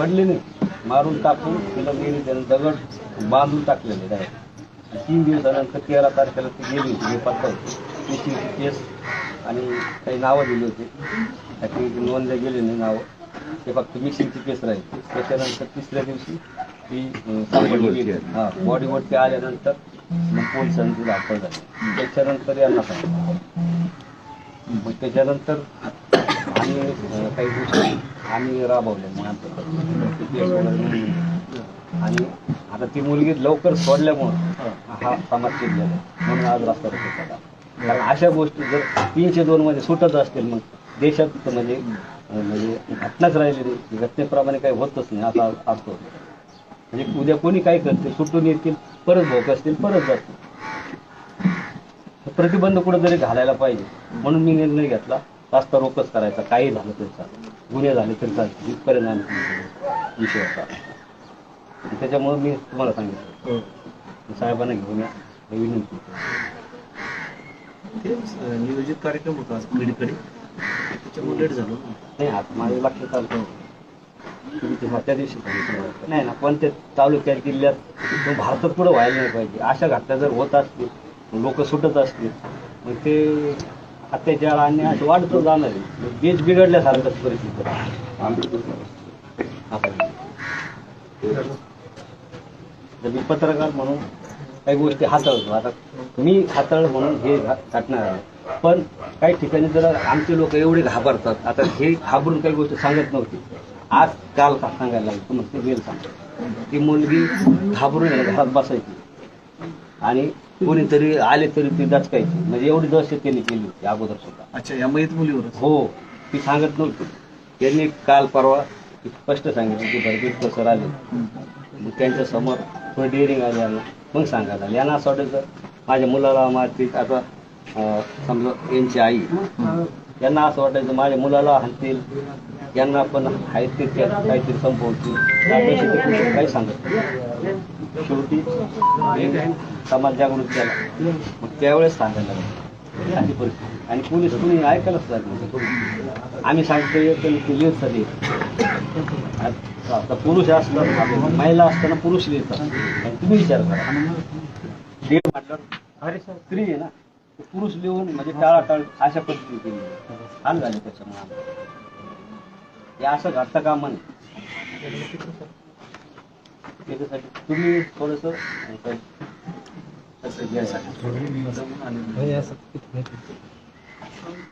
पडले नाही. मारून टाकून तिला गेली त्यानं दगड बांधून टाकलेले डायरेक्ट तीन दिवसानंतर तेरा तारखेला ती गेली होती पत्ता होती. तिची केस आणि काही नावं दिली होती. त्याची नोंदले गेले नाही नावं. ते फक्त मिक्सिंगची केस राहील. त्याच्यानंतर तिसऱ्या दिवशी ती सापडली. गेली हा बॉडीवरती आल्यानंतर मग पोलिसांची दाखल झाली त्याच्यानंतर यांना सांगितलं. मग त्याच्यानंतर आम्ही काही गोष्टी आम्ही राबवले आणि आता ती मुलगी लवकर सोडल्यामुळं हा समाज शिरलेला म्हणून आज रस्ता रोको कारण अशा गोष्टी जर तीनशे दोन मध्ये सुटत असतील मग देशात म्हणजे म्हणजे घटनाच राहिली नाही. घटनेप्रमाणे काही होतच नाही असा अर्थ होतो. म्हणजे उद्या कोणी काय करते सुटून येतील परत भोक असतील परत जातील. प्रतिबंध कुठेतरी घालायला पाहिजे. म्हणून मी निर्णय घेतला. रस्ता रोकच करायचा काही झालं तरी चालेल गुन्हे झाले तरी आम्ही पोहोचलो विषय होता. त्याच्यामुळे मी तुम्हाला सांगितलं. साहेबांना घेऊन या. ही विनंती ते नियोजित कार्यक्रम होता आज कडीकडे त्याच्यामुळे लेट झालो. नाही आता माझ्या लक्षात आलं त्या दिवशी नाही ना पण ते तालुक्यात जिल्ह्यात भारतात पुढे व्हायला नाही पाहिजे. अशा घटना जर होत असतील लोक सुटत असतील मग ते अत्याचार आणि असं वाढतच जाणार आहे. देश बिघडल्यासारखंच परिस्थिती. आता मी पत्रकार म्हणून काही गोष्टी हाताळतो. आता मी हाताळ म्हणून हे घटना आहे. पण काही ठिकाणी जर आमचे लोक एवढे घाबरतात. आता हे घाबरून काही गोष्टी सांगत नव्हती. आज काल का सांगायला लागली? तर मग ते वेळ सांगतो ती मुलगी घाबरून घरात बसायची. आणि कोणीतरी आले तरी ती दचकायची. म्हणजे एवढी दहशत त्यांनी केली होती अगोदर सुद्धा. अच्छा या मयत मुलीवरच? हो ती सांगत नव्हती. त्यांनी काल परवा स्पष्ट सांगितलं की भरपूर सर आले. मग त्यांच्यासमोर थोडी डेअरिंग आली आणि मग सांगायला आली यांना असं वाटायचं माझ्या मुलाला मारतील. आता अं, समजा यांची आई. यांना असं वाटायचं माझ्या मुलाला हाणतील यांना पण आहेत ते काहीतरी संपवतो काही सांगत नाही. शेवटी समाज जागृत केला. मग त्यावेळेस सांगायला लागलं. अशी परिस्थिती. आणि पोलीस कुणी ऐकायलाच लागलं आम्ही सांगतोय तर ते लिहित सगळे आता पुरुष असलं महिला असताना पुरुष लिहितात आणि तुम्ही विचार करा. देव म्हटलं अरे सर स्त्री आहे ना पुरुष लिहून म्हणजे टाळाटाळ अशा पद्धतीने केली. हाल झाले त्याच्यामुळे. हे असं घडतं कामा नाही त्याच्यासाठी तुम्ही थोडस जमून आलेलं.